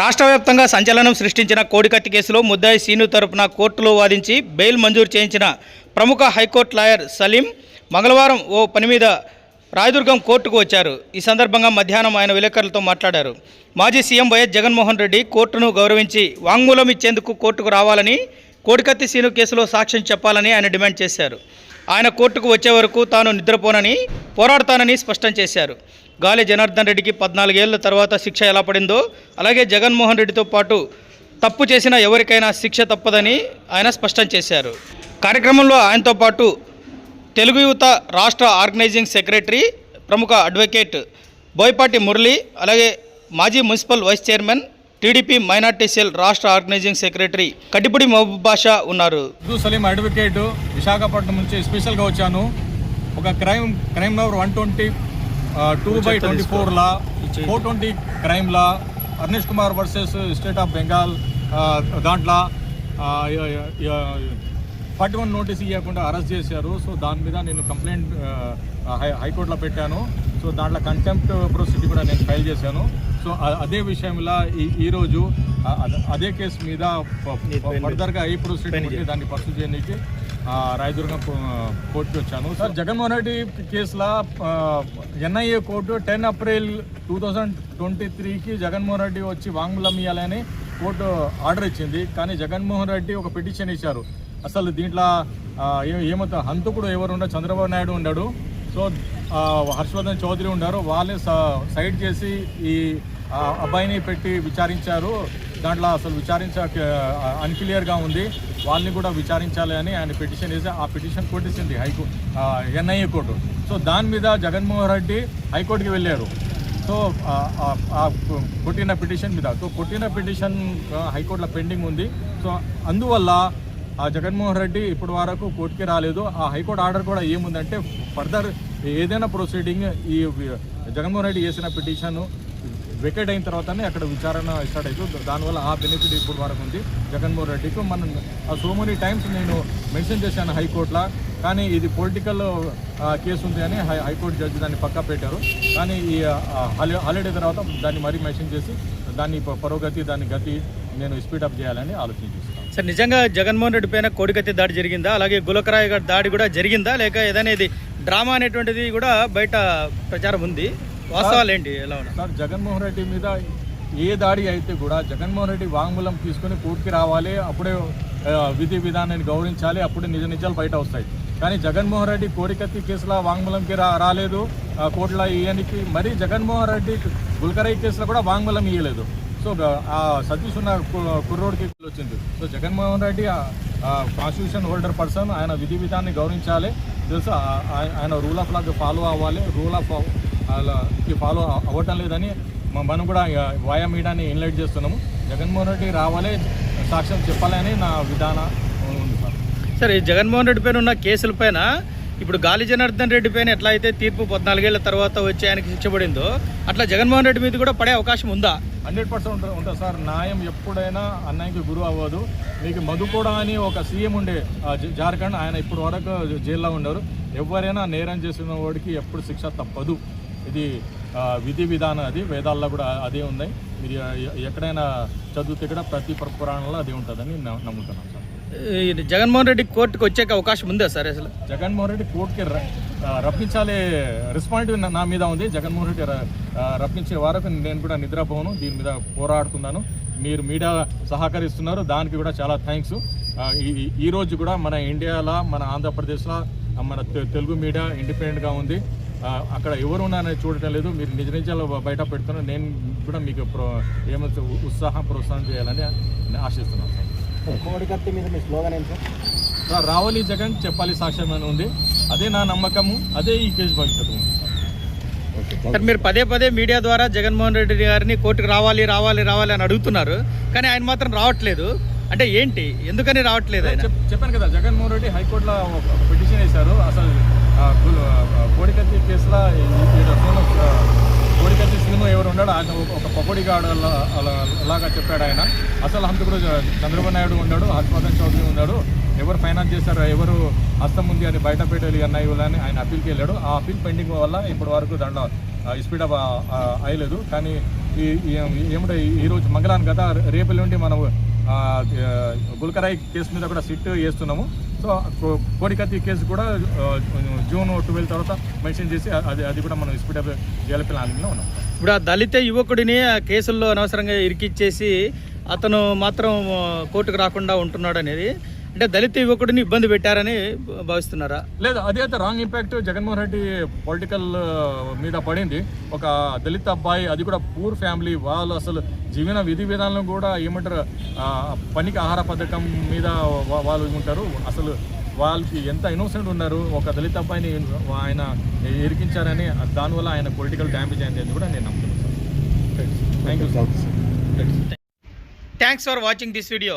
రాష్ట్ర వ్యాప్తంగా సంచలనం సృష్టించిన కోడికత్తి కేసులో ముద్దాయి సీను తరపున కోర్టులో వాదించి బెయిల్ మంజూరు చేయించిన ప్రముఖ హైకోర్టు లాయర్ సలీం మంగళవారం ఓ పని మీద రాయదుర్గం కోర్టుకు వచ్చారు. ఈ సందర్భంగా మధ్యాహ్నం ఆయన విలేకరులతో మాట్లాడారు. మాజీ సీఎం వైఎస్ జగన్మోహన్ రెడ్డి కోర్టును గౌరవించి వాంగ్మూలం ఇచ్చేందుకు కోర్టుకు రావాలని కోడికత్తి సీను కేసులో సాక్ష్యం చెప్పాలని ఆయన డిమాండ్ చేశారు. ఆయన కోర్టుకు వచ్చే వరకు తాను నిద్రపోనని పోరాడతానని స్పష్టం చేశారు. గాలి జనార్దన్ రెడ్డికి పద్నాలుగేళ్ళ తర్వాత శిక్ష ఎలా పడిందో అలాగే జగన్మోహన్ రెడ్డితో పాటు తప్పు చేసిన ఎవరికైనా శిక్ష తప్పదని ఆయన స్పష్టం చేశారు. కార్యక్రమంలో ఆయనతో పాటు తెలుగు యువత రాష్ట్ర ఆర్గనైజింగ్ సెక్రటరీ ప్రముఖ అడ్వకేట్ బోయపాటి మురళి అలాగే మాజీ municipal vice chairman TDP minority cell రాష్ట్ర ఆర్గనైజింగ్ సెక్రటరీ కట్టిపూడి మహబూబ్ బాషా ఉన్నారు. సలీం అడ్వకేట్ విశాఖపట్నం నుంచి స్పెషల్గా వచ్చాను. ఒక crime crime number one twenty two by twenty ఫోర్లా four twenty క్రైమ్లా Arnesh Kumar versus state of Bengal దాంట్లో ఫార్టీ వన్ నోటీస్ ఇవ్వకుండా అరెస్ట్ చేశారు. సో దాని మీద నేను కంప్లైంట్ హైకోర్టులో పెట్టాను. సో దాంట్లో కంటెంప్ట్ ప్రొసీడింగ్ కూడా నేను ఫైల్ చేశాను. సో అదే విషయంలో ఈ ఈరోజు అద- కేసు మీద ఫర్దర్గా ఏ ప్రొసీడింగ్ ఉంటే దాన్ని పర్సూ చేయడానికి రాయదుర్గం కోర్టుకి వచ్చాను. సార్ జగన్మోహన్ రెడ్డి కేసులో NIA court ten April two thousand twenty త్రీకి జగన్మోహన్ రెడ్డి వచ్చి వాంగ్మూలం ఇవ్వాలని కోర్టు ఆర్డర్ ఇచ్చింది. కానీ జగన్మోహన్ రెడ్డి ఒక పిటిషన్ ఇచ్చారు. అసలు దీంట్లో ఏమవుతా హంతకుడు ఎవరు ఉండడు చంద్రబాబు నాయుడు ఉన్నాడు సో హర్షవర్ధన్ చౌదరి ఉన్నారు. వాళ్ళని స- సైడ్ చేసి ఈ అబ్బాయిని పెట్టి విచారించారు. దాంట్లో అసలు విచారించ అన్క్లియర్గా ఉంది. వాళ్ళని కూడా విచారించాలి అని ఆయన పిటిషన్ వేసి ఆ పిటిషన్ కొట్టేసింది హైకోర్టు ఎన్ఐఏ కోర్టు. సో దాని మీద జగన్మోహన్ రెడ్డి హైకోర్టుకి వెళ్ళారు. సో ఆ- కొట్టిన పిటిషన్ మీద. సో కొట్టిన పిటిషన్ హైకోర్టులో పెండింగ్ ఉంది. సో అందువల్ల ఆ జగన్మోహన్ రెడ్డి ఇప్పటి వరకు కోర్టుకి రాలేదు. ఆ హైకోర్టు ఆర్డర్ కూడా ఏముందంటే ఫర్దర్ ఏదైనా ప్రొసీడింగ్ ఈ జగన్మోహన్ రెడ్డి చేసిన పిటిషన్ వెకేట్ అయిన తర్వాతనే అక్కడ విచారణ స్టార్ట్ అవుతుంది దానివల్ల ఆ బెనిఫిట్ ఇప్పుడు వరకు ఉంది. జగన్మోహన్ రెడ్డికి మనం సో మెనీ టైమ్స్ నేను మెన్షన్ చేశాను హైకోర్టులో. కానీ ఇది పొలిటికల్ కేసు ఉంది అని హై హైకోర్టు జడ్జి దాన్ని పక్కా పెట్టారు. కానీ ఈ హాలి హాలిడే తర్వాత దాన్ని మరీ మెన్షన్ చేసి దాన్ని పరోగతి దాని గతి నేను స్పీడప్ చేయాలని ఆలోచన చేస్తున్నాను. సార్ నిజంగా జగన్మోహన్ రెడ్డి పైన కోడికత్తి దాడి జరిగిందా? అలాగే గులకరాయ దాడి కూడా జరిగిందా? లేక ఏదైనా ఇది డ్రామా అనేటువంటిది కూడా బయట ప్రచారం ఉంది. వాస్తవాలు ఏంటి ఎలా సార్ జగన్మోహన్ రెడ్డి మీద ఏ దాడి అయితే కూడా జగన్మోహన్ రెడ్డి వాంగ్మూలం తీసుకొని కోర్టుకి రావాలి అప్పుడే విధి విధానాన్ని గౌరవించాలి అప్పుడే నిజ నిజాలు బయట వస్తాయి. కానీ జగన్మోహన్ రెడ్డి కోడికత్తి కేసులో వాంగ్మూలంకి రా రాలేదు కోర్టులో ఇయ్యనికి మరి జగన్మోహన్ రెడ్డి గుల్కరై కేసులో కూడా వాంగ్మూలం ఇవ్వలేదు సో ఆ సతీష్ ఉన్న కుర్రోడికి వచ్చింది. So Jaganmohan Reddy constitution holder person ఆయన విధి విధాన్ని గౌరవించాలి. తెలుసు? ఆయన రూల్ ఆఫ్ లాకి ఫాలో అవ్వాలి రూల్ ఆఫ్ అలాకి ఫాలో అవ్వటం లేదని మ- మనం కూడా వాయా మీడియాని ఇన్లైట్ చేస్తున్నాము. జగన్మోహన్ రెడ్డి రావాలి సాక్ష్యం చెప్పాలని నా విధానం ఉంది సార్. సార్ ఈ జగన్మోహన్ రెడ్డి పైన ఉన్న కేసుల పైన ఇప్పుడు గాలి జనార్దన్ రెడ్డి పైన ఎట్లా అయితే తీర్పు పద్నాలుగేళ్ళ తర్వాత వచ్చి ఆయనకి శిక్ష పడిందో అట్లా జగన్మోహన్ రెడ్డి మీద కూడా పడే అవకాశం ఉందా? హండ్రెడ్ పర్సెంట్ ఉంటుంది సార్. న్యాయం ఎప్పుడైనా అన్నయ్యకి గురువు అవ్వదు. మీకు మధుకోడ అని ఒక సీఎం ఉండే జార్ఖండ్ ఆయన ఇప్పుడు వరకు జైల్లో ఉన్నారు. ఎవరైనా నేరం చేసిన వాడికి ఎప్పుడు శిక్ష తప్పదు. ఇది విధి విధానం అది వేదాల్లో కూడా అదే ఉంది మీరు ఎక్కడైనా చదివితే కూడా ప్రతి ప్ర- పురాణంలో అదే ఉంటుందని నమ్ముతున్నాను సార్. జగన్మోహన్ రెడ్డి కోర్టుకు వచ్చే అవకాశం ఉందా సార్ అసలు? జగన్మోహన్ రెడ్డి కోర్టుకి రప్పించాలే రెస్పాన్సిబిలిటీ నా- మీద ఉంది. జగన్మోహన్ రెడ్డి రప్పించే వరకు నేను కూడా నిద్రపోను. దీని మీద పోరాడుతున్నాను. మీరు మీడియా సహకరిస్తున్నారు. దానికి కూడా చాలా థ్యాంక్స్. ఈ ఈ- ఈ రోజు కూడా మన ఇండియాలో మన ఆంధ్రప్రదేశ్లో మన తెలుగు మీడియా ఇండిపెండెంట్గా ఉంది. అక్కడ ఎవరు ఉన్నారని చూడటం లేదు. మీరు నిజ నిజాలు బయట పెడుతున్నారు. నేను కూడా మీకు ప్రో ఏమైతే ఉత్సాహం ప్రోత్సాహం చేయాలని ఆశిస్తున్నాను సార్. కోడికత్తి మీద మీ స్లోగన్ ఏంటి సార్? రావాలి జగన్ చెప్పాలి సాక్ష్యం అని ఉంది. అదే నా నమ్మకము. అదే ఈ కేసు భవిష్యత్తు ఉంది సార్. సార్ మీరు పదే పదే మీడియా ద్వారా జగన్మోహన్ రెడ్డి గారిని కోర్టుకు రావాలి రావాలి రావాలి అని అడుగుతున్నారు. కానీ ఆయన మాత్రం రావట్లేదు. అంటే ఏంటి? ఎందుకని రావట్లేదు చెప్పాను కదా జగన్మోహన్ రెడ్డి హైకోర్టులో పిటిషన్ వేశారు. అసలు కోడికత్తి కేసులో ఈ- కోడికత్తి సినిమా ఎవరు ఉన్నాడో ఆయన ఒక- ఒక పకోడిగాడు లాగా చెప్పాడు ఆయన. అసలు అంత కూడా చంద్రబాబు నాయుడు ఉన్నాడు హర్షవర్ధన్ చౌదరి ఉన్నాడు. ఎవరు ఫైనాన్స్ చేశారు ఎవరు హస్తం ఉంది అని బయట పెట్టాలి అన్నయ్య అని ఆయన అప్పీల్కి వెళ్ళాడు. ఆ అప్పీల్ పెండింగ్ వల్ల ఇప్పటి వరకు దాంట్లో స్పీడ్ అప్ అయ్యలేదు. కానీ ఈ ఏమిటో ఈరోజు మంగళాన్ని కదా రేపు నుండి మనం గుల్కరాయి కేసు మీద కూడా సిట్ చేస్తున్నాము సో కోడికత్తి కేసు కూడా జూన్ ట్వెల్వ్ తర్వాత మెన్షన్ చేసి అది అది కూడా మనం స్పీడ్ అప్ ప్లానింగ్లో ఉన్నాం. ఇప్పుడు ఆ దళిత యువకుడిని ఆ కేసుల్లో అనవసరంగా ఇరికిచ్చేసి అతను మాత్రం కోర్టుకు రాకుండా ఉంటున్నాడు అనేది అంటే దళిత యువకుడిని ఇబ్బంది పెట్టారని భావిస్తున్నారా? లేదు అదే అయితే wrong impact Jaganmohan Reddy political మీద పడింది. ఒక దళిత అబ్బాయి అది కూడా పూర్ ఫ్యామిలీ వాళ్ళు అసలు జీవన విధి విధానం కూడా ఏమంటారు పనికి ఆహార పథకం మీద వాళ్ళు ఉంటారు. అసలు వాళ్ళకి ఎంత ఇన్నోసెంట్ ఉన్నారు? ఒక దళిత అబ్బాయిని ఆయన ఇరికించారని దానివల్ల ఆయన పొలిటికల్ డ్యామేజ్ అయింది అని కూడా నేను నమ్ముతున్నాను thank you sir thanks for watching this video